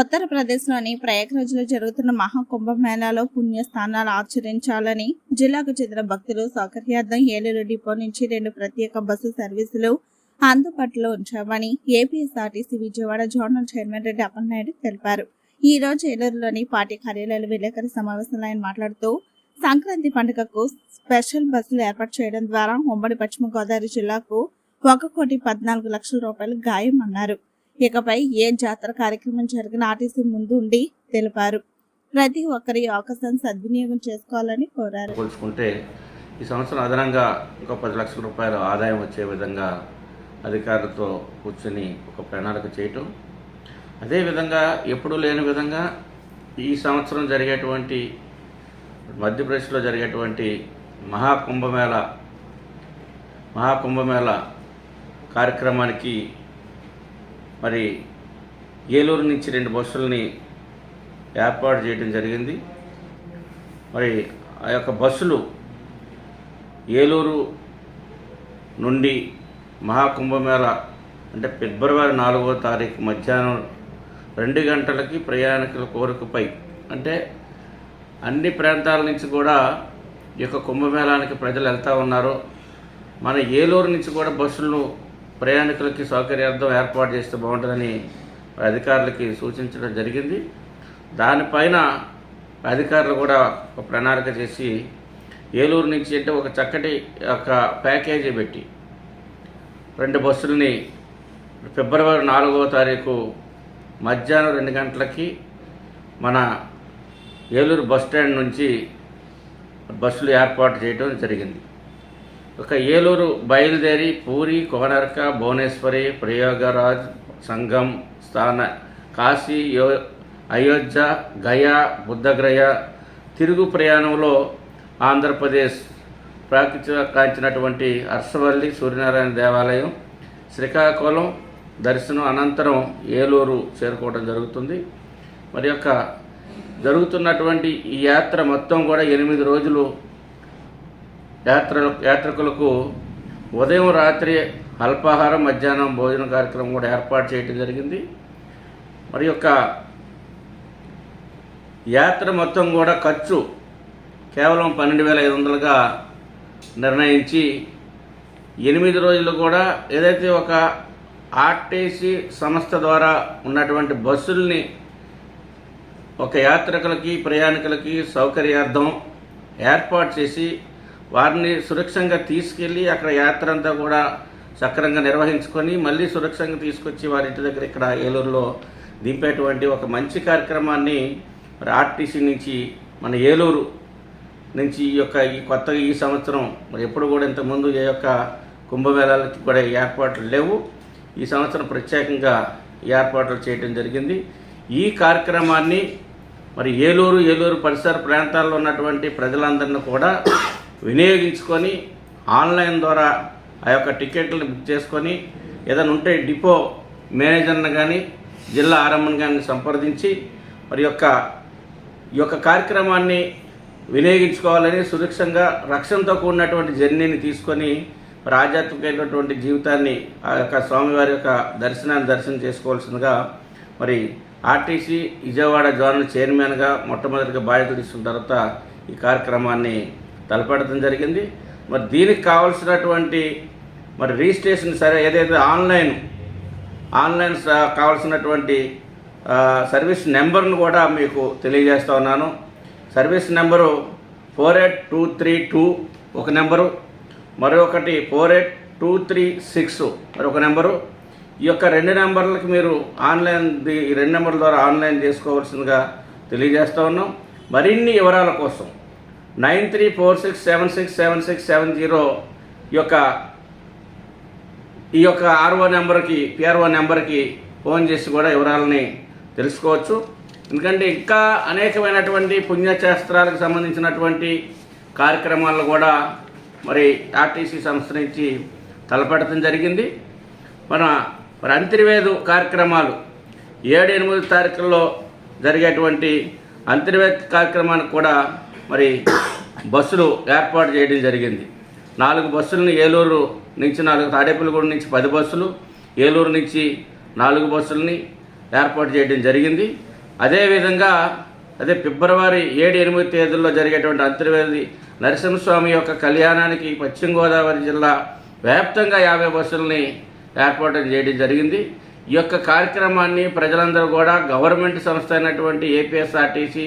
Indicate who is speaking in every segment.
Speaker 1: ఉత్తరప్రదేశ్లోని ప్రయాగ్రాజ్లో జరుగుతున్న మహాకుంభమేళాలో పుణ్యస్థానాలు ఆచరించాలని జిల్లాకు చెందిన భక్తులు సౌకర్యార్థం ఏలూరు డిపో నుంచి రెండు ప్రత్యేక బస్సు సర్వీసులు అందుబాటులో ఉంచామని APSRTC Vijayawada zonal chairman Reddy Appalanaidu తెలిపారు. ఈ రోజు ఏలూరులోని పార్టీ కార్యాలయంలో విలేకరుల సమావేశంలో ఆయన మాట్లాడుతూ సంక్రాంతి పండుగకు స్పెషల్ బస్సులు ఏర్పాటు చేయడం ద్వారా ఉమ్మడి పశ్చిమ గోదావరి జిల్లాకు ఒక కోటి పద్నాలుగు లక్షల రూపాయలు గాయం అన్నారు. ఇకపై ఏ జాతర కార్యక్రమం జరిగిన ఆర్టీసీ ముందు ఉండి తెలిపారు. ప్రతి ఒక్కరి అవకాశాన్ని సద్వినియోగం చేసుకోవాలని కోరారు.
Speaker 2: పోల్చుకుంటే ఈ సంవత్సరం అదనంగా ఒక పది లక్షల రూపాయల ఆదాయం వచ్చే విధంగా అధికారులతో కూర్చొని ఒక ప్రణాళిక చేయటం. అదేవిధంగా ఎప్పుడూ లేని విధంగా ఈ సంవత్సరం జరిగేటువంటి మధ్యప్రదేశ్లో జరిగేటువంటి మహాకుంభమేళ మహాకుంభమేళ కార్యక్రమానికి మరి ఏలూరు నుంచి రెండు బస్సుల్ని ఏర్పాటు చేయడం జరిగింది. మరి ఆ యొక్క బస్సులు ఏలూరు నుండి మహాకుంభమేళ అంటే ఫిబ్రవరి నాలుగో తారీఖు మధ్యాహ్నం రెండు గంటలకి ప్రయాణికుల కోరికపై అంటే అన్ని ప్రాంతాల నుంచి కూడా ఈ యొక్క కుంభమేళానికి ప్రజలు వెళ్తూ ఉన్నారు. మన ఏలూరు నుంచి కూడా బస్సులను ప్రయాణికులకి సౌకర్యార్థం ఏర్పాటు చేస్తే బాగుంటుందని అధికారులకి సూచించడం జరిగింది. దానిపైన అధికారులు కూడా ఒక ప్రణాళిక చేసి ఏలూరు నుంచి అంటే ఒక చక్కటి ఒక ప్యాకేజీ పెట్టి రెండు బస్సులని ఫిబ్రవరి నాలుగవ తారీఖు మధ్యాహ్నం రెండు గంటలకి మన ఏలూరు బస్ స్టాండ్ నుంచి బస్సులు ఏర్పాటు చేయడం జరిగింది. ఒక ఏలూరు బయలుదేరి పూరి కోనర్క భువనేశ్వరి ప్రయోగరాజ్ సంగం స్థాన కాశీ యో అయోధ్య గయా బుద్ధగ్రయ తిరుగు ప్రయాణంలో ఆంధ్రప్రదేశ్ ప్రాకృతిక కాంచినటువంటి హర్షవల్లి సూర్యనారాయణ దేవాలయం శ్రీకాకుళం దర్శనం అనంతరం ఏలూరు చేరుకోవడం జరుగుతుంది. మరి యొక్క జరుగుతున్నటువంటి ఈ యాత్ర మొత్తం కూడా ఎనిమిది రోజులు యాత్ర యాత్రికులకు ఉదయం రాత్రి అల్పాహారం మధ్యాహ్నం భోజన కార్యక్రమం కూడా ఏర్పాటు చేయడం జరిగింది. మరి యొక్క యాత్ర మొత్తం కూడా ఖర్చు కేవలం పన్నెండు వేల ఐదు వందలుగా నిర్ణయించి ఎనిమిది రోజులు కూడా ఏదైతే ఒక ఆర్టీసీ సంస్థ ద్వారా ఉన్నటువంటి బస్సుల్ని ఒక యాత్రికులకి ప్రయాణికులకి సౌకర్యార్థం ఏర్పాటు చేసి వారిని సురక్షంగా తీసుకెళ్ళి అక్కడ యాత్ర అంతా కూడా సక్రంగా నిర్వహించుకొని మళ్ళీ సురక్షంగా తీసుకొచ్చి వారి ఇంటి దగ్గర ఇక్కడ ఏలూరులో దింపేటువంటి ఒక మంచి కార్యక్రమాన్ని మరి ఆర్టీసీ నుంచి మన ఏలూరు నుంచి ఈ యొక్క ఈ కొత్తగా ఈ సంవత్సరం మరి ఎప్పుడు కూడా ఇంతకుముందు ఏ యొక్క కుంభమేళాలకి కూడా ఏర్పాట్లు లేవు. ఈ సంవత్సరం ప్రత్యేకంగా ఏర్పాట్లు చేయడం జరిగింది. ఈ కార్యక్రమాన్ని మరి ఏలూరు ఏలూరు పరిసర ప్రాంతాల్లో ఉన్నటువంటి ప్రజలందరినీ కూడా వినియోగించుకొని ఆన్లైన్ ద్వారా ఆ యొక్క టికెట్లను బుక్ చేసుకొని ఏదైనా ఉంటే డిపో మేనేజర్ని కానీ జిల్లా ఆరంభం కానీ సంప్రదించి మరి యొక్క ఈ యొక్క కార్యక్రమాన్ని వినియోగించుకోవాలని సురక్షంగా రక్షణతో కూడినటువంటి జర్నీని తీసుకొని మరి ఆధ్యాత్మికమైనటువంటి జీవితాన్ని ఆ యొక్క స్వామివారి యొక్క దర్శనాన్ని దర్శనం చేసుకోవాల్సిందిగా మరి ఆర్టీసీ విజయవాడ జోనల్ చైర్మన్గా మొట్టమొదటిగా బాధ్యత తీసుకున్న తర్వాత ఈ కార్యక్రమాన్ని తలపెట్టడం జరిగింది. మరి దీనికి కావాల్సినటువంటి మరి రిజిస్ట్రేషన్ సరే ఏదైతే ఆన్లైన్ ఆన్లైన్ కావాల్సినటువంటి సర్వీస్ నెంబర్ను కూడా మీకు తెలియజేస్తా ఉన్నాను. Service number four eight two three two ఒక నెంబరు మరొకటి four eight two three six మరొక నెంబరు. ఈ యొక్క రెండు నెంబర్లకి మీరు ఆన్లైన్ ఈ రెండు నెంబర్ల ద్వారా ఆన్లైన్ చేసుకోవాల్సిందిగా తెలియజేస్తా ఉన్నాం. మరిన్ని వివరాల కోసం nine three four six seven six seven six seven zero ఈ యొక్క ఈ యొక్క ఆర్ఓ నెంబర్కి పిఆర్ఓ నెంబర్కి ఫోన్ చేసి కూడా వివరాలని తెలుసుకోవచ్చు. ఎందుకంటే ఇంకా అనేకమైనటువంటి పుణ్యశాస్త్రాలకు సంబంధించినటువంటి కార్యక్రమాలు కూడా మరి ఆర్టీసీ సంస్థ నుంచి తలపెట్టడం జరిగింది. మన మరి అంతర్వేదు కార్యక్రమాలు ఏడు ఎనిమిది తారీఖుల్లో జరిగేటువంటి అంతర్వేద కార్యక్రమానికి కూడా మరి బస్సులు ఏర్పాటు చేయడం జరిగింది. నాలుగు బస్సులను ఏలూరు నుంచి నాలుగు తాడేపల్లిగూడ నుంచి పది బస్సులు ఏలూరు నుంచి నాలుగు బస్సులని ఏర్పాటు చేయడం జరిగింది. అదేవిధంగా అదే ఫిబ్రవరి ఏడు ఎనిమిది తేదీల్లో జరిగేటువంటి అంతర్వేది నరసింహస్వామి యొక్క కళ్యాణానికి పశ్చిమ గోదావరి జిల్లా వ్యాప్తంగా యాభై బస్సులని ఏర్పాటు చేయడం జరిగింది. ఈ యొక్క కార్యక్రమాన్ని ప్రజలందరూ కూడా గవర్నమెంట్ సంస్థ అయినటువంటి ఏపీఎస్ఆర్టీసీ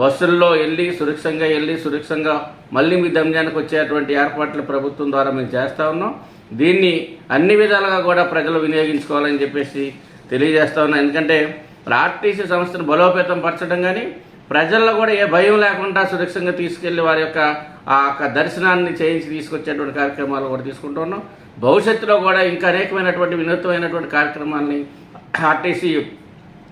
Speaker 2: బస్సుల్లో వెళ్ళి సురక్షంగా వెళ్ళి సురక్షంగా మళ్ళీ మీ దమ్యానికి వచ్చేటువంటి ఏర్పాట్లు ప్రభుత్వం ద్వారా మేము చేస్తూ ఉన్నాం. దీన్ని అన్ని విధాలుగా కూడా ప్రజలు వినియోగించుకోవాలని చెప్పేసి తెలియజేస్తా ఉన్నాం. ఎందుకంటే ఆర్టీసీ సంస్థను బలోపేతం పరచడం కానీ ప్రజల్లో కూడా ఏ భయం లేకుండా సురక్షంగా తీసుకెళ్ళి వారి యొక్క ఆ యొక్క దర్శనాన్ని చేయించి తీసుకొచ్చేటువంటి కార్యక్రమాలు కూడా తీసుకుంటూ ఉన్నాం. భవిష్యత్తులో కూడా ఇంకా అనేకమైనటువంటి వినూత్నమైనటువంటి కార్యక్రమాల్ని ఆర్టీసీ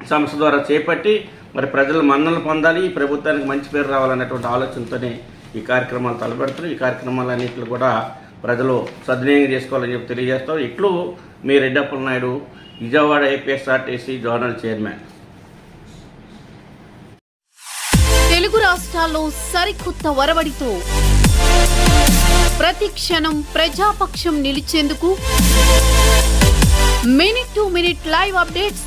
Speaker 2: సంస్థ ద్వారా చేపట్టి మరి ప్రజలు మన్నలు పొందాలి ఈ ప్రభుత్వానికి మంచి పేరు రావాలనేటువంటి ఆలోచనతోనే ఈ కార్యక్రమాలు తలపెడుతున్నారు ఈ కార్యక్రమాలన్నింటిలో కూడా ప్రజలు సద్వినియోగం చేసుకోవాలని చెప్పి తెలియజేస్తాం. ఇట్లు మీ Reddappala Naidu Vijayawada APSRTC zonal chairman.
Speaker 3: Telugu రాష్ట్రాల్లో సరికొత్త వరవడితో ప్రతి క్షణం ప్రజాపక్షం నిలిచేందుకు minute to minute live updates